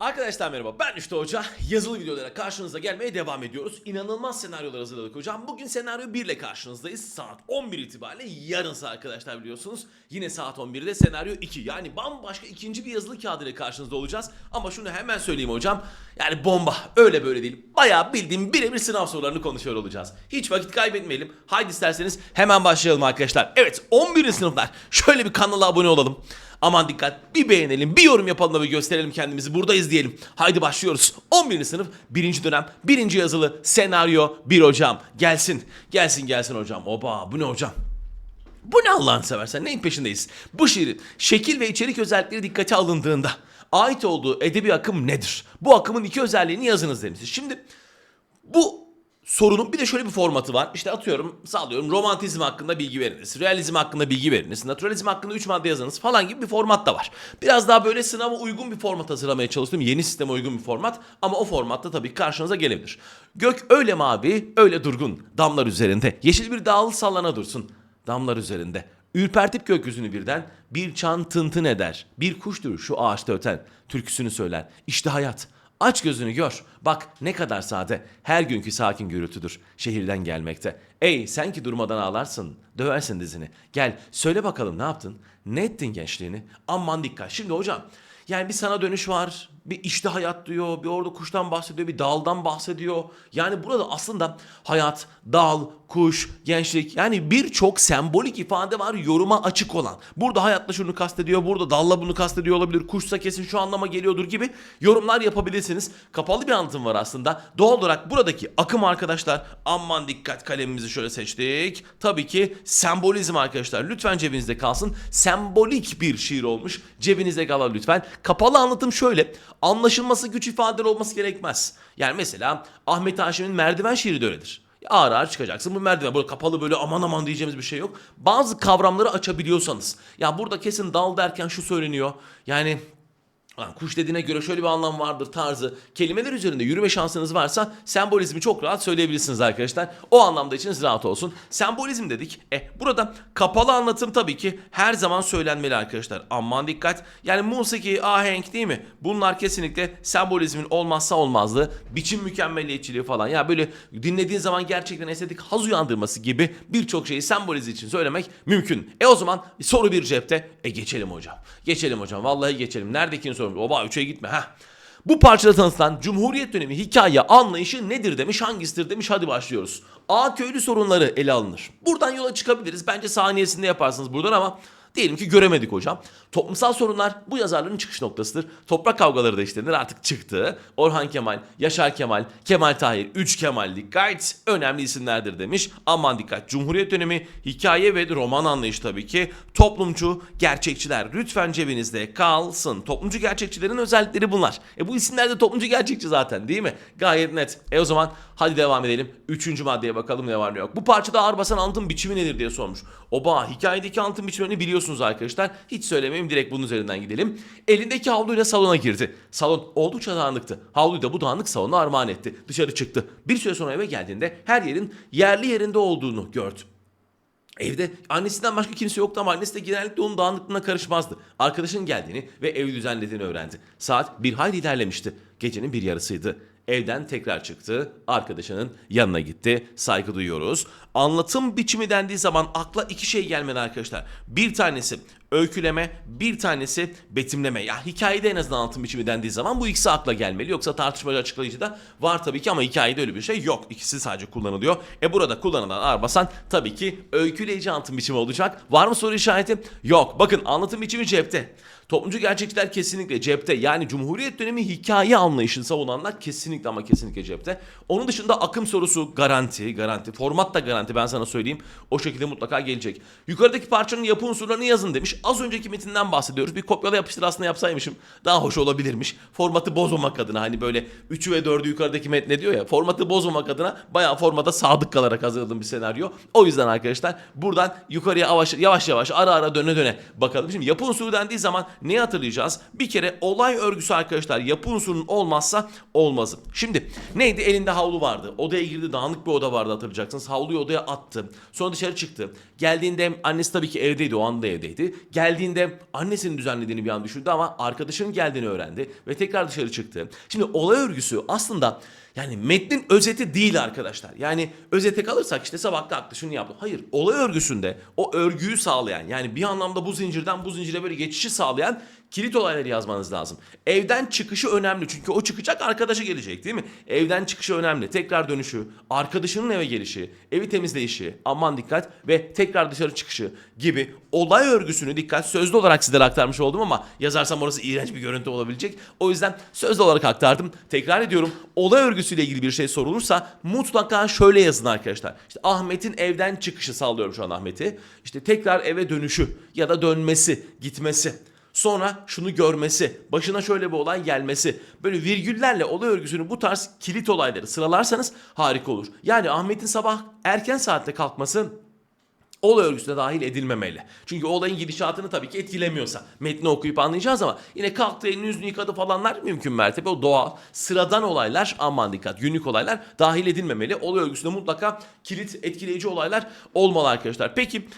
Arkadaşlar merhaba ben Üçte Hoca. Yazılı videolara karşınıza gelmeye devam ediyoruz. İnanılmaz senaryolar hazırladık hocam. Bugün senaryo 1 ile karşınızdayız. Saat 11 itibariyle yarınsa arkadaşlar biliyorsunuz. Yine saat 11'de senaryo 2. Yani bambaşka ikinci bir yazılı kağıdı ile karşınızda olacağız. Ama şunu hemen söyleyeyim hocam. Yani bomba öyle böyle değil. Bayağı bildiğim birebir sınav sorularını konuşuyor olacağız. Hiç vakit kaybetmeyelim. Haydi isterseniz hemen başlayalım arkadaşlar. Evet 11. sınıflar. Şöyle bir kanala abone olalım. Aman dikkat bir beğenelim bir yorum yapalım bir gösterelim kendimizi buradayız diyelim. Haydi başlıyoruz. 11. sınıf 1. dönem 1. yazılı senaryo 1 hocam. Gelsin gelsin gelsin hocam. Oba bu ne hocam? Bu ne Allah'ını seversen neyin peşindeyiz? Bu şiirin şekil ve içerik özellikleri dikkate alındığında ait olduğu edebi akım nedir? Bu akımın iki özelliğini yazınız demişiz. Şimdi bu sorunun bir de şöyle bir formatı var. İşte atıyorum, sallıyorum romantizm hakkında bilgi veriniz, realizm hakkında bilgi veriniz, naturalizm hakkında 3 madde yazınız falan gibi bir format da var. Biraz daha böyle sınava uygun bir format hazırlamaya çalıştım. Yeni sisteme uygun bir format ama o formatta tabii karşınıza gelebilir. Gök öyle mavi, öyle durgun, damlar üzerinde. Yeşil bir dağıl sallana dursun, damlar üzerinde. Ürpertip gökyüzünü birden bir çan tıntın eder. Bir kuştur şu ağaçta öten, türküsünü söyler. İşte hayat. Aç gözünü gör. Bak ne kadar sade. Her günkü sakin gürültüdür. Şehirden gelmekte. Ey sen ki durmadan ağlarsın. Döversin dizini. Gel söyle bakalım ne yaptın? Ne ettin gençliğini? Aman dikkat. Şimdi hocam yani bir sana dönüş var. Bir işte hayat diyor. Bir orada kuştan bahsediyor. Bir daldan bahsediyor. Yani burada aslında hayat, dal, kuş, gençlik yani birçok sembolik ifade var yoruma açık olan. Burada hayatla şunu kastediyor. Burada dalla bunu kastediyor olabilir. Kuşsa kesin şu anlama geliyordur gibi yorumlar yapabilirsiniz. Kapalı bir anlatım var aslında. Doğal olarak buradaki akım arkadaşlar aman dikkat kalemimizi şöyle seçtik. Tabii ki sembolizm arkadaşlar. Lütfen cebinizde kalsın. Sembolik bir şiir olmuş. Cebinizde kalır lütfen. Kapalı anlatım şöyle. Anlaşılması güç ifadeler olması gerekmez. Yani mesela Ahmet Haşim'in merdiven şiiri de öyledir. Ağır ağır çıkacaksın. Bu merdiven böyle kapalı böyle aman aman diyeceğimiz bir şey yok. Bazı kavramları açabiliyorsanız. Ya burada kesin dal derken şu söyleniyor. Yani Lan kuş dediğine göre şöyle bir anlam vardır tarzı. Kelimeler üzerinde yürüme şansınız varsa sembolizmi çok rahat söyleyebilirsiniz arkadaşlar. O anlamda içiniz rahat olsun. Sembolizm dedik. E burada kapalı anlatım tabii ki her zaman söylenmeli arkadaşlar. Aman dikkat. Yani musiki, ahenk değil mi? Bunlar kesinlikle sembolizmin olmazsa olmazlığı. Biçim mükemmeliyetçiliği falan. Ya böyle dinlediğin zaman gerçekten estetik haz uyandırması gibi birçok şeyi sembolizm için söylemek mümkün. E o zaman soru bir cepte. E geçelim hocam. Geçelim hocam. Vallahi geçelim. Neredeki soru? Oba 3'e gitme. ha. Bu parçada tanıtılan Cumhuriyet dönemi hikaye anlayışı nedir demiş, hangisidir demiş. Hadi başlıyoruz. A köylü sorunları ele alınır. Buradan yola çıkabiliriz. Bence saniyesinde yaparsınız buradan ama Diyelim ki göremedik hocam. Toplumsal sorunlar bu yazarların çıkış noktasıdır. Toprak kavgaları da işlenir artık çıktı. Orhan Kemal, Yaşar Kemal, Kemal Tahir, Üç Kemallik gayet önemli isimlerdir demiş. Aman dikkat Cumhuriyet dönemi hikaye ve roman anlayışı tabii ki. Toplumcu gerçekçiler lütfen cebinizde kalsın. Toplumcu gerçekçilerin özellikleri bunlar. E bu isimler de toplumcu gerçekçi zaten değil mi? Gayet net. E o zaman hadi devam edelim. Üçüncü maddeye bakalım ne var ne yok. Bu parçada ağır basan anlatım biçimi nedir diye sormuş. Oba hikayedeki anlatım biçimlerini biliyorsunuz arkadaşlar. Hiç söylemeyeyim direkt bunun üzerinden gidelim. Elindeki havluyla salona girdi. Salon oldukça dağınıktı. Havluyu da bu dağınık salona armağan etti. Dışarı çıktı. Bir süre sonra eve geldiğinde her yerin yerli yerinde olduğunu gördü. Evde annesinden başka kimse yoktu ama annesi de genellikle onun dağınıklığına karışmazdı. Arkadaşının geldiğini ve evi düzenlediğini öğrendi. Saat bir hayli ilerlemişti. Gecenin bir yarısıydı. Evden tekrar çıktı. Arkadaşının yanına gitti. Saygı duyuyoruz. Anlatım biçimi dendiği zaman akla iki şey gelmedi arkadaşlar. Bir tanesi öyküleme, bir tanesi betimleme. Ya hikayede en azından anlatım biçimi dendiği zaman bu ikisi akla gelmeli. Yoksa tartışmacı açıklayıcı da var tabii ki ama hikayede öyle bir şey yok. İkisi sadece kullanılıyor. E burada kullanılan Arbasan tabii ki öyküleyici anlatım biçimi olacak. Var mı soru işareti? Yok. Bakın anlatım biçimi cepte. Toplumcu gerçekçiler kesinlikle cepte. Yani Cumhuriyet dönemi hikaye anlayışını savunanlar kesinlikle ama kesinlikle cepte. Onun dışında akım sorusu garanti, garanti. Format da garanti ben sana söyleyeyim. O şekilde mutlaka gelecek. Yukarıdaki parçanın yapı unsurlarını yazın demiş. Az önceki metinden bahsediyoruz. Bir kopyala yapıştır aslında yapsaymışım. Daha hoş olabilirmiş. Formatı bozmamak adına hani böyle 3'ü ve 4'ü yukarıdaki metne diyor ya. Formatı bozmamak adına bayağı formata sadık kalarak hazırladığım bir senaryo. O yüzden arkadaşlar buradan yukarıya yavaş yavaş, yavaş ara ara döne döne bakalım. Şimdi yapı unsuru dendiği zaman ne hatırlayacağız? Bir kere olay örgüsü arkadaşlar yapı unsurunun olmazsa olmazı. Şimdi neydi? Elinde havlu vardı. Odaya girdi dağınık bir oda vardı hatırlayacaksınız. Havluyu odaya attı. Sonra dışarı çıktı. Geldiğinde annesi tabii ki evdeydi o anda evdeydi. Geldiğinde annesinin düzenlediğini bir an düşündü ama arkadaşının geldiğini öğrendi ve tekrar dışarı çıktı. Şimdi olay örgüsü aslında yani metnin özeti değil arkadaşlar. Yani özete kalırsak işte sabah kalktı şunu yaptı. Hayır olay örgüsünde o örgüyü sağlayan yani bir anlamda bu zincirden bu zincire böyle geçişi sağlayan kilit olayları yazmanız lazım. Evden çıkışı önemli çünkü o çıkacak arkadaşı gelecek değil mi? Evden çıkışı önemli. Tekrar dönüşü, arkadaşının eve gelişi, evi temizleyişi, aman dikkat ve tekrar dışarı çıkışı gibi olay örgüsünü dikkat sözlü olarak sizlere aktarmış oldum ama yazarsam orası iğrenç bir görüntü olabilecek. O yüzden sözlü olarak aktardım. Tekrar ediyorum olay örgüsüyle ilgili bir şey sorulursa mutlaka şöyle yazın arkadaşlar. İşte Ahmet'in evden çıkışı sallıyorum şu an Ahmet'i. İşte tekrar eve dönüşü ya da dönmesi, gitmesi. Sonra şunu görmesi, başına şöyle bir olay gelmesi. Böyle virgüllerle olay örgüsünü bu tarz kilit olayları sıralarsanız harika olur. Yani Ahmet'in sabah erken saatte kalkması olay örgüsüne dahil edilmemeli. Çünkü olayın gidişatını tabii ki etkilemiyorsa metni okuyup anlayacağız ama yine kalktı elini yüzünü yıkadı falanlar mümkün mertebe o doğal sıradan olaylar aman dikkat günlük olaylar dahil edilmemeli. Olay örgüsünde mutlaka kilit etkileyici olaylar olmalı arkadaşlar. Peki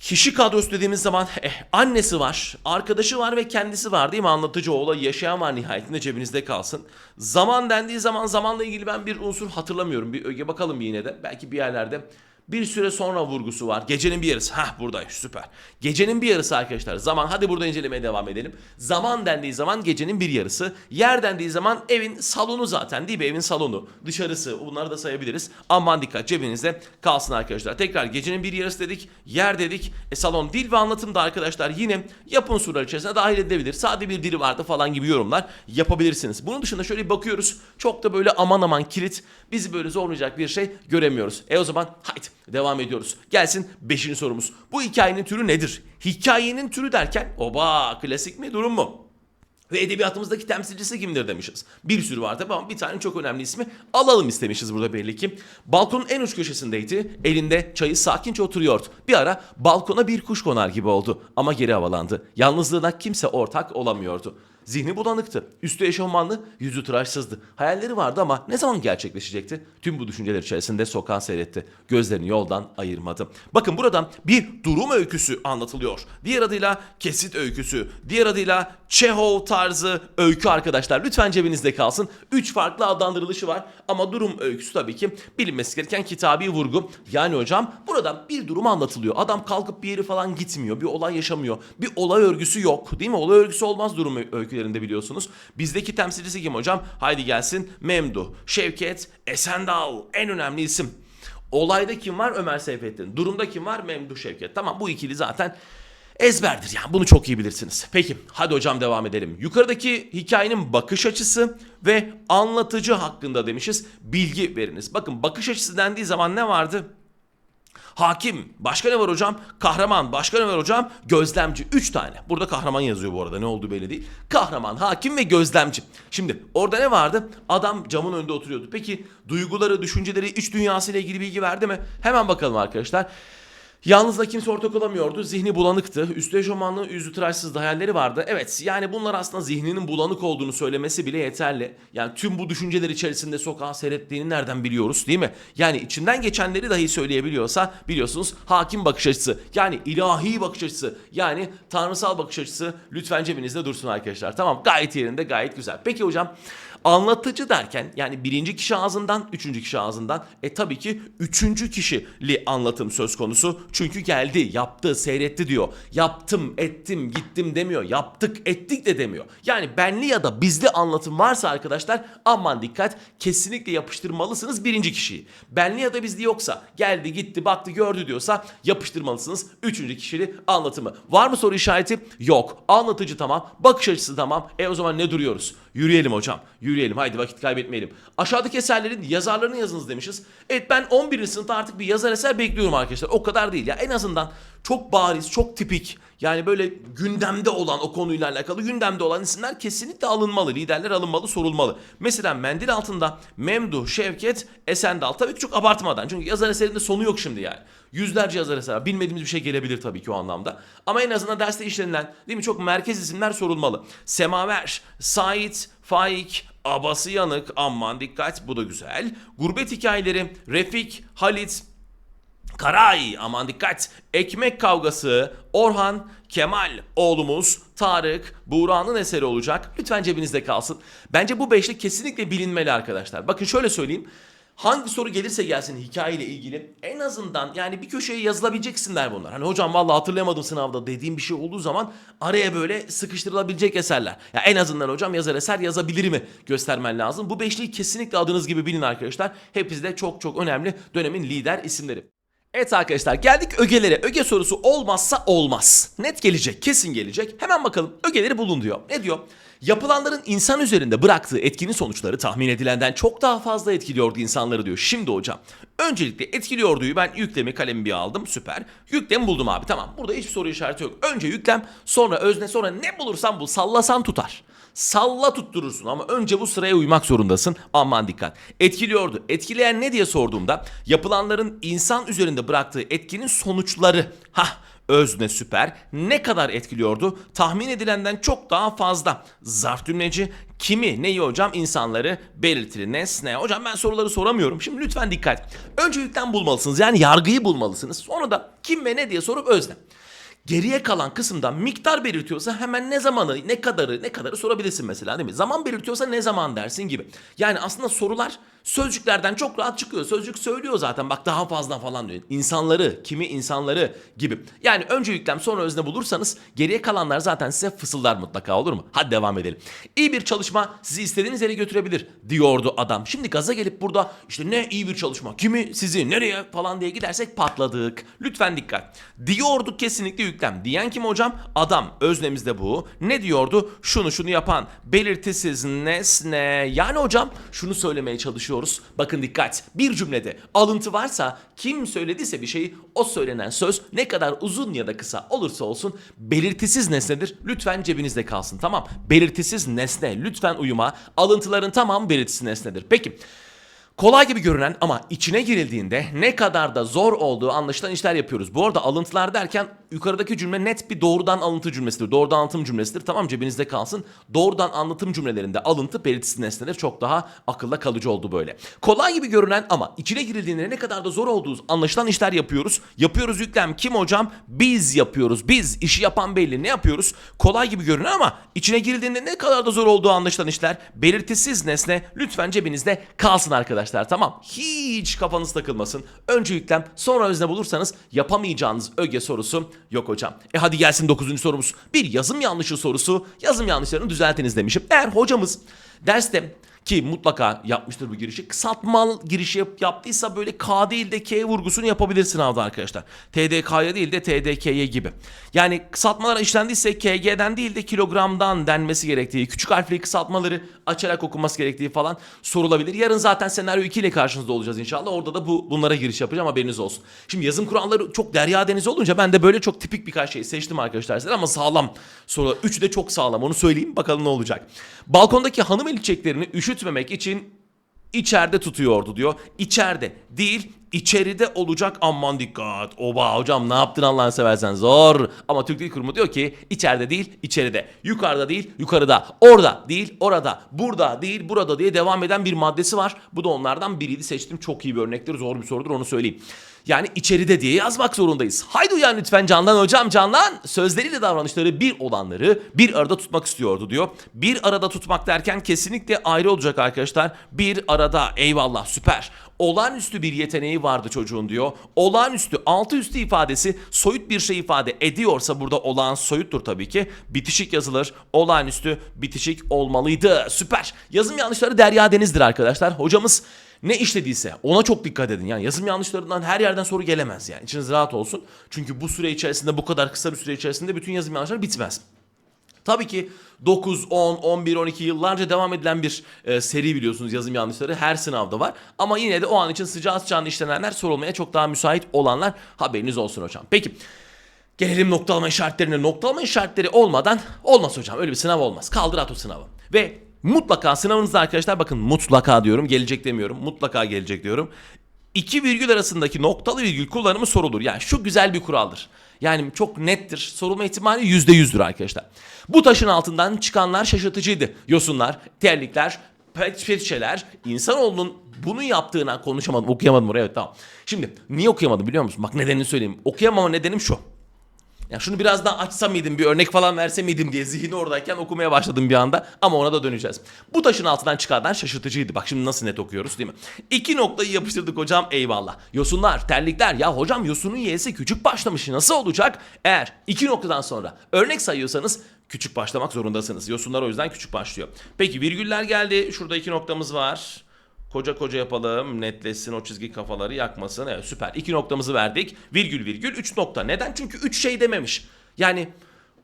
Kişi kadrosu dediğimiz zaman eh, annesi var, arkadaşı var ve kendisi var değil mi? Anlatıcı olayı yaşayan var nihayetinde cebinizde kalsın. Zaman dendiği zaman zamanla ilgili ben bir unsur hatırlamıyorum. Bir öge bakalım yine de. Belki bir yerlerde bir süre sonra vurgusu var. Gecenin bir yarısı. Hah buradaymış süper. Gecenin bir yarısı arkadaşlar. Zaman hadi burada incelemeye devam edelim. Zaman dendiği zaman gecenin bir yarısı. Yer dendiği zaman evin salonu zaten değil mi? Evin salonu. Dışarısı bunları da sayabiliriz. Aman dikkat cebinizde kalsın arkadaşlar. Tekrar gecenin bir yarısı dedik. Yer dedik. E, salon dil ve anlatım da arkadaşlar yine yapı unsurları içerisine dahil edilebilir. Sade bir dili vardı falan gibi yorumlar yapabilirsiniz. Bunun dışında şöyle bakıyoruz. Çok da böyle aman aman kilit bizi böyle zorlayacak bir şey göremiyoruz. E o zaman haydi devam ediyoruz. Gelsin 5. sorumuz. Bu hikayenin türü nedir? Hikayenin türü derken oba klasik mi durum mu? Ve edebiyatımızdaki temsilcisi kimdir demişiz. Bir sürü var tabi ama bir tane çok önemli ismi alalım istemişiz burada belli ki. Balkonun en uç köşesindeydi. Elinde çayı sakince oturuyordu. Bir ara balkona bir kuş konar gibi oldu ama geri havalandı. Yalnızlığına kimse ortak olamıyordu. Zihni bulanıktı. Üstü eşofmanlı, yüzü tıraşsızdı. Hayalleri vardı ama ne zaman gerçekleşecekti? Tüm bu düşünceler içerisinde sokağı seyretti. Gözlerini yoldan ayırmadı. Bakın buradan bir durum öyküsü anlatılıyor. Diğer adıyla kesit öyküsü. Diğer adıyla Çehov tarzı öykü arkadaşlar. Lütfen cebinizde kalsın. Üç farklı adlandırılışı var. Ama durum öyküsü tabii ki bilinmesi gereken kitabi vurgu. Yani hocam buradan bir durum anlatılıyor. Adam kalkıp bir yeri falan gitmiyor. Bir olay yaşamıyor. Bir olay örgüsü yok. Değil mi? Olay örgüsü olmaz durum öykülerinde biliyorsunuz. Bizdeki temsilcisi kim hocam? Haydi gelsin. Memduh, Şevket, Esendal en önemli isim. Olayda kim var? Ömer Seyfettin. Durumda kim var? Memduh Şevket. Tamam bu ikili zaten ezberdir yani bunu çok iyi bilirsiniz. Peki hadi hocam devam edelim. Yukarıdaki hikayenin bakış açısı ve anlatıcı hakkında demişiz. Bilgi veriniz. Bakın bakış açısı dendiği zaman ne vardı? Hakim. Başka ne var hocam? Kahraman. Başka ne var hocam? Gözlemci. Üç tane. Burada kahraman yazıyor bu arada. Ne olduğu belli değil. Kahraman, hakim ve gözlemci. Şimdi orada ne vardı? Adam camın önünde oturuyordu. Peki duyguları, düşünceleri, iç dünyasıyla ilgili bilgi verdi mi? Hemen bakalım arkadaşlar. Yalnızla kimse ortak olamıyordu. Zihni bulanıktı. Üstü eşofmanlı, yüzü tıraşsız hayalleri vardı. Evet yani bunlar aslında zihninin bulanık olduğunu söylemesi bile yeterli. Yani tüm bu düşünceler içerisinde sokağa seyrettiğini nereden biliyoruz değil mi? Yani içinden geçenleri dahi söyleyebiliyorsa biliyorsunuz hakim bakış açısı. Yani ilahi bakış açısı. Yani tanrısal bakış açısı lütfen cebinizde dursun arkadaşlar. Tamam gayet yerinde gayet güzel. Peki hocam Anlatıcı derken yani birinci kişi ağzından, üçüncü kişi ağzından e tabii ki üçüncü kişili anlatım söz konusu. Çünkü geldi, yaptı, seyretti diyor. Yaptım, ettim, gittim demiyor. Yaptık, ettik de demiyor. Yani benli ya da bizli anlatım varsa arkadaşlar aman dikkat kesinlikle yapıştırmalısınız birinci kişiyi. Benli ya da bizli yoksa geldi, gitti, baktı, gördü diyorsa yapıştırmalısınız üçüncü kişili anlatımı. Var mı soru işareti? Yok. Anlatıcı tamam, bakış açısı tamam. E o zaman ne duruyoruz? Yürüyelim hocam. Yürüyelim haydi vakit kaybetmeyelim. Aşağıdaki eserlerin yazarlarını yazınız demişiz. Evet ben 11. sınıfta artık bir yazar eser bekliyorum arkadaşlar. O kadar değil ya. En azından çok bariz, çok tipik yani böyle gündemde olan o konuyla alakalı gündemde olan isimler kesinlikle alınmalı. Liderler alınmalı, sorulmalı. Mesela mendil altında Memduh, Şevket, Esendal. Tabii ki çok abartmadan. Çünkü yazar eserinde sonu yok şimdi yani. Yüzlerce yazar eser. Bilmediğimiz bir şey gelebilir tabii ki o anlamda. Ama en azından derste işlenilen değil mi çok merkez isimler sorulmalı. Semaver, Sait, Faik, Abası Yanık, aman dikkat bu da güzel. Gurbet hikayeleri, Refik, Halit, Karay aman dikkat. Ekmek kavgası Orhan, Kemal oğlumuz, Tarık, Buğra'nın eseri olacak. Lütfen cebinizde kalsın. Bence bu beşlik kesinlikle bilinmeli arkadaşlar. Bakın şöyle söyleyeyim. Hangi soru gelirse gelsin hikayeyle ilgili en azından yani bir köşeye yazılabilecek isimler bunlar. Hani hocam vallahi hatırlayamadım sınavda dediğim bir şey olduğu zaman araya böyle sıkıştırılabilecek eserler. Ya en azından hocam yazar eser yazabilir mi göstermen lazım. Bu beşliği kesinlikle adınız gibi bilin arkadaşlar. Hepsi de çok çok önemli dönemin lider isimleri. Evet arkadaşlar geldik ögelere. Öge sorusu olmazsa olmaz. Net gelecek, kesin gelecek. Hemen bakalım ögeleri bulun diyor. Ne diyor? Yapılanların insan üzerinde bıraktığı etkinin sonuçları tahmin edilenden çok daha fazla etkiliyordu insanları diyor. Şimdi hocam öncelikle etkiliyorduyu ben yüklemi kalemi bir aldım süper. Yüklemi buldum abi tamam burada hiçbir soru işareti yok. Önce yüklem sonra özne sonra ne bulursan bul sallasan tutar. Salla tutturursun ama önce bu sıraya uymak zorundasın. Aman dikkat. Etkiliyordu. Etkileyen ne diye sorduğumda yapılanların insan üzerinde bıraktığı etkinin sonuçları. Hah özne süper. Ne kadar etkiliyordu? Tahmin edilenden çok daha fazla. Zarf cümleci kimi neyi hocam insanları belirtili nesne. Hocam ben soruları soramıyorum. Şimdi lütfen dikkat. Önce yükten bulmalısınız yani yargıyı bulmalısınız. Sonra da kim ve ne diye sorup özne. Geriye kalan kısımda miktar belirtiyorsa hemen ne zamanı, ne kadarı, ne kadarı sorabilirsin mesela değil mi? Zaman belirtiyorsa ne zaman dersin gibi. Yani aslında sorular sözcüklerden çok rahat çıkıyor. Sözcük söylüyor zaten bak daha fazla falan diyor. İnsanları, kimi insanları gibi. Yani önce yüklem sonra özne bulursanız geriye kalanlar zaten size fısıldar mutlaka olur mu? Hadi devam edelim. İyi bir çalışma sizi istediğiniz yere götürebilir diyordu adam. Şimdi gaza gelip burada işte ne iyi bir çalışma, kimi sizi nereye falan diye gidersek patladık. Lütfen dikkat. Diyordu kesinlikle yüklem. Diyen kim hocam? Adam. Öznemizde bu. Ne diyordu? Şunu şunu yapan. Belirtisiz nesne. Yani hocam şunu söylemeye çalışıyoruz. Bakın dikkat. Bir cümlede alıntı varsa kim söylediyse bir şeyi o söylenen söz ne kadar uzun ya da kısa olursa olsun belirtisiz nesnedir. Lütfen cebinizde kalsın tamam. Belirtisiz nesne. Lütfen uyuma. Alıntıların tamamı belirtisiz nesnedir. Peki. Kolay gibi görünen ama içine girildiğinde ne kadar da zor olduğu anlaşılan işler yapıyoruz. Bu arada alıntılar derken yukarıdaki cümle net bir doğrudan alıntı cümlesidir. Doğrudan anlatım cümlesidir. Tamam cebinizde kalsın. Doğrudan anlatım cümlelerinde alıntı belirtisiz nesneler çok daha akılda kalıcı oldu böyle. Kolay gibi görünen ama içine girildiğinde ne kadar da zor olduğu anlaşılan işler yapıyoruz. Yapıyoruz yüklem kim hocam? Biz yapıyoruz. Biz işi yapan belli. Ne yapıyoruz? Kolay gibi görünen ama içine girildiğinde ne kadar da zor olduğu anlaşılan işler. Belirtisiz nesne lütfen cebinizde kalsın arkadaşlar tamam. Hiç kafanız takılmasın. Önce yüklem sonra özne bulursanız yapamayacağınız öge sorusu yok hocam. E hadi gelsin 9. sorumuz. Bir yazım yanlışı sorusu. Yazım yanlışlarını düzeltiniz demişim. Eğer hocamız derste ki mutlaka yapmıştır bu girişi. Kısaltmalı girişi yap, yaptıysa böyle K değil de K vurgusunu yapabilir sınavda arkadaşlar. TDK'ya değil de TDK'ye gibi. Yani kısaltmalar işlendiyse KG'den değil de kilogramdan denmesi gerektiği, küçük harfli kısaltmaları açarak okunması gerektiği falan sorulabilir. Yarın zaten senaryo 2 ile karşınızda olacağız inşallah. Orada da bu bunlara giriş yapacağım haberiniz olsun. Şimdi yazım kuralları çok derya deniz olunca ben de böyle çok tipik birkaç şey seçtim arkadaşlar size ama sağlam sorular. Üçü de çok sağlam onu söyleyeyim bakalım ne olacak. Balkondaki hanım el çiçeklerini üşütmemek için içeride tutuyordu diyor. İçeride değil içeride olacak aman dikkat. Oba hocam ne yaptın Allah'ını seversen zor. Ama Türk Dil Kurumu diyor ki içeride değil içeride. Yukarıda değil yukarıda. Orada değil orada. Burada değil burada diye devam eden bir maddesi var. Bu da onlardan biriydi seçtim. Çok iyi bir örnektir. Zor bir sorudur onu söyleyeyim. Yani içeride diye yazmak zorundayız. Haydi uyan lütfen Candan hocam Candan. Sözleriyle davranışları bir olanları bir arada tutmak istiyordu diyor. Bir arada tutmak derken kesinlikle ayrı olacak arkadaşlar. Bir arada eyvallah süper. Olağanüstü bir yeteneği vardı çocuğun diyor. Olağanüstü altı üstü ifadesi soyut bir şey ifade ediyorsa burada olağan soyuttur tabii ki. Bitişik yazılır. Olağanüstü bitişik olmalıydı. Süper. Yazım yanlışları Derya Deniz'dir arkadaşlar. Hocamız ne işlediyse ona çok dikkat edin. Yani yazım yanlışlarından her yerden soru gelemez yani. İçiniz rahat olsun. Çünkü bu süre içerisinde bu kadar kısa bir süre içerisinde bütün yazım yanlışları bitmez. Tabii ki 9, 10, 11, 12 yıllarca devam edilen bir e, seri biliyorsunuz yazım yanlışları her sınavda var. Ama yine de o an için sıcağı sıcağına işlenenler sorulmaya çok daha müsait olanlar haberiniz olsun hocam. Peki gelelim noktalama işaretlerine. Noktalama işaretleri olmadan olmaz hocam öyle bir sınav olmaz. Kaldır at o sınavı. Ve mutlaka sınavınızda arkadaşlar bakın mutlaka diyorum gelecek demiyorum mutlaka gelecek diyorum. İki virgül arasındaki noktalı virgül kullanımı sorulur. Yani şu güzel bir kuraldır. Yani çok nettir. Sorulma ihtimali yüzde yüzdür arkadaşlar. Bu taşın altından çıkanlar şaşırtıcıydı. Yosunlar, terlikler, petçeler, insanoğlunun Bunu yaptığına konuşamadım okuyamadım oraya evet tamam. Şimdi niye okuyamadım biliyor musun? Bak nedenini söyleyeyim. Okuyamama nedenim şu. Ya şunu biraz daha açsam mıydım bir örnek falan verse miydim diye zihni oradayken okumaya başladım bir anda ama ona da döneceğiz. Bu taşın altından çıkardan şaşırtıcıydı. Bak şimdi nasıl net okuyoruz değil mi? İki noktayı yapıştırdık hocam eyvallah. Yosunlar, terlikler ya hocam yosunun y'si küçük başlamış nasıl olacak? Eğer iki noktadan sonra örnek sayıyorsanız küçük başlamak zorundasınız. Yosunlar o yüzden küçük başlıyor. Peki virgüller geldi. Şurada iki noktamız var. Koca koca yapalım. Netleşsin o çizgi kafaları yakmasın. Evet süper. İki noktamızı verdik. Virgül virgül üç nokta. Neden? Çünkü üç şey dememiş. Yani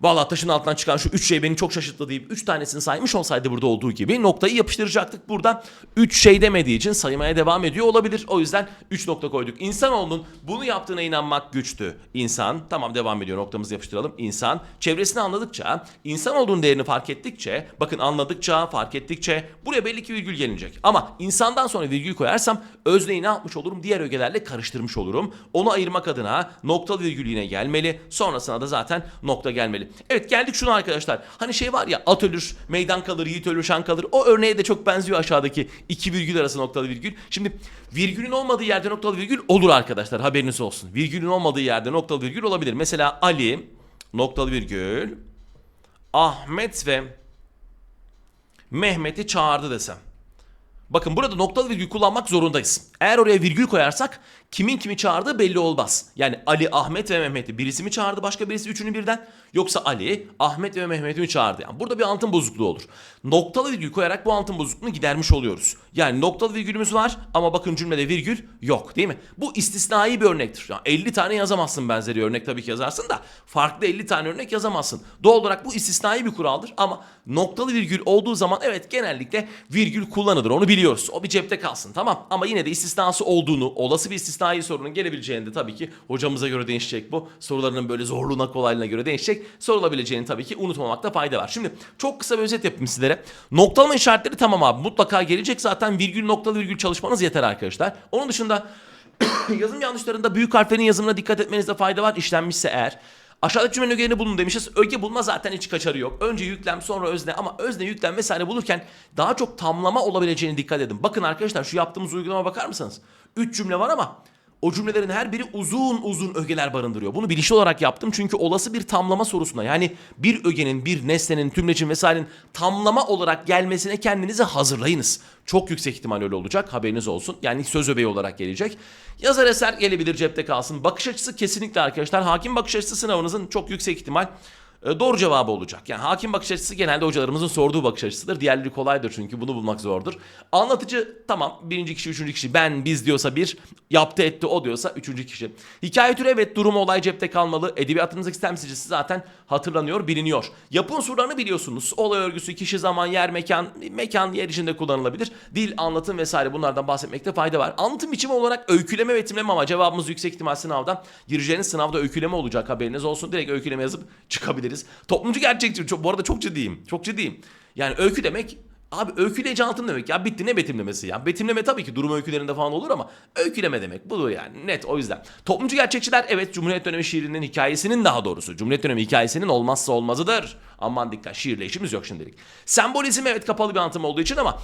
Valla taşın altından çıkan şu üç şey beni çok şaşırttı deyip üç tanesini saymış olsaydı burada olduğu gibi noktayı yapıştıracaktık burada. Üç şey demediği için saymaya devam ediyor olabilir. O yüzden üç nokta koyduk. İnsanoğlunun bunu yaptığına inanmak güçtü. İnsan tamam devam ediyor noktamızı yapıştıralım. İnsan çevresini anladıkça, insan olduğunun değerini fark ettikçe, bakın anladıkça, fark ettikçe buraya belli ki virgül gelecek. Ama insandan sonra virgül koyarsam özneyi ne yapmış olurum? Diğer ögelerle karıştırmış olurum. Onu ayırmak adına noktalı virgül yine gelmeli. Sonrasına da zaten nokta gelmeli. Evet geldik şuna arkadaşlar. Hani şey var ya at ölür, meydan kalır, yiğit ölür, şan kalır. O örneğe de çok benziyor aşağıdaki iki virgül arası noktalı virgül. Şimdi virgülün olmadığı yerde noktalı virgül olur arkadaşlar haberiniz olsun. Virgülün olmadığı yerde noktalı virgül olabilir. Mesela Ali noktalı virgül Ahmet ve Mehmet'i çağırdı desem. Bakın burada noktalı virgül kullanmak zorundayız. Eğer oraya virgül koyarsak kimin kimi çağırdığı belli olmaz. Yani Ali, Ahmet ve Mehmet'i birisi mi çağırdı başka birisi üçünü birden yoksa Ali, Ahmet ve Mehmet'i mi çağırdı? Yani burada bir antın bozukluğu olur. Noktalı virgül koyarak bu antın bozukluğunu gidermiş oluyoruz. Yani noktalı virgülümüz var ama bakın cümlede virgül yok değil mi? Bu istisnai bir örnektir. Yani 50 tane yazamazsın benzeri örnek tabii ki yazarsın da farklı 50 tane örnek yazamazsın. Doğal olarak bu istisnai bir kuraldır ama noktalı virgül olduğu zaman evet genellikle virgül kullanılır onu biliyoruz. O bir cepte kalsın tamam ama yine de istisnası olduğunu, olası bir istisnai sorunun gelebileceğini de tabii ki hocamıza göre değişecek bu. Sorularının böyle zorluğuna kolaylığına göre değişecek. Sorulabileceğini tabii ki unutmamakta fayda var. Şimdi çok kısa bir özet yapayım sizlere. Noktalama işaretleri tamam abi mutlaka gelecek zaten virgül noktalı virgül çalışmanız yeter arkadaşlar. Onun dışında yazım yanlışlarında büyük harflerin yazımına dikkat etmenizde fayda var işlenmişse eğer. Aşağıdaki cümlenin ögeğini bulun demişiz. Öge bulma zaten hiç kaçarı yok. Önce yüklem sonra özne ama özne yüklem vesaire bulurken daha çok tamlama olabileceğine dikkat edin. Bakın arkadaşlar şu yaptığımız uygulama bakar mısınız? 3 cümle var ama o cümlelerin her biri uzun uzun ögeler barındırıyor. Bunu bilinçli olarak yaptım çünkü olası bir tamlama sorusuna yani bir ögenin, bir nesnenin, tümlecin vesairenin tamlama olarak gelmesine kendinizi hazırlayınız. Çok yüksek ihtimal öyle olacak haberiniz olsun. Yani söz öbeği olarak gelecek. Yazar eser gelebilir cepte kalsın. Bakış açısı kesinlikle arkadaşlar. Hakim bakış açısı sınavınızın çok yüksek ihtimal doğru cevabı olacak. Yani hakim bakış açısı genelde hocalarımızın sorduğu bakış açısıdır. Diğerleri kolaydır çünkü bunu bulmak zordur. Anlatıcı tamam birinci kişi, üçüncü kişi ben, biz diyorsa bir, yaptı etti o diyorsa üçüncü kişi. Hikaye türü evet durum olay cepte kalmalı. Edebiyatımızdaki temsilcisi zaten hatırlanıyor, biliniyor. Yapı unsurlarını biliyorsunuz. Olay örgüsü, kişi, zaman, yer, mekan, mekan yer içinde kullanılabilir. Dil, anlatım vesaire bunlardan bahsetmekte fayda var. Anlatım biçimi olarak öyküleme ve betimleme ama cevabımız yüksek ihtimal sınavdan. Gireceğiniz sınavda öyküleme olacak haberiniz olsun. Direkt öyküleme yazıp çıkabiliriz. Toplumcu gerçekçi. Çok, bu arada çok ciddiyim. Çok ciddiyim. Yani öykü demek Abi öyküleyici anlatım demek ya bitti ne betimlemesi ya. Betimleme tabii ki durum öykülerinde falan olur ama öyküleme demek budur yani net o yüzden. Toplumcu gerçekçiler evet Cumhuriyet dönemi şiirinin hikayesinin daha doğrusu Cumhuriyet dönemi hikayesinin olmazsa olmazıdır. Aman dikkat şiirle işimiz yok şimdilik. Sembolizm evet kapalı bir anlatım olduğu için ama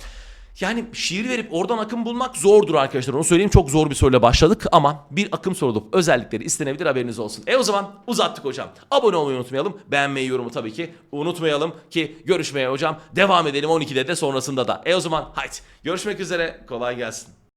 yani şiir verip oradan akım bulmak zordur arkadaşlar. Onu söyleyeyim çok zor bir soruyla başladık ama bir akım sorulup özellikleri istenebilir haberiniz olsun. E o zaman uzattık hocam. Abone olmayı unutmayalım. Beğenmeyi, yorumu tabii ki unutmayalım ki görüşmeye hocam. Devam edelim 12'de de sonrasında da. E o zaman haydi görüşmek üzere. Kolay gelsin.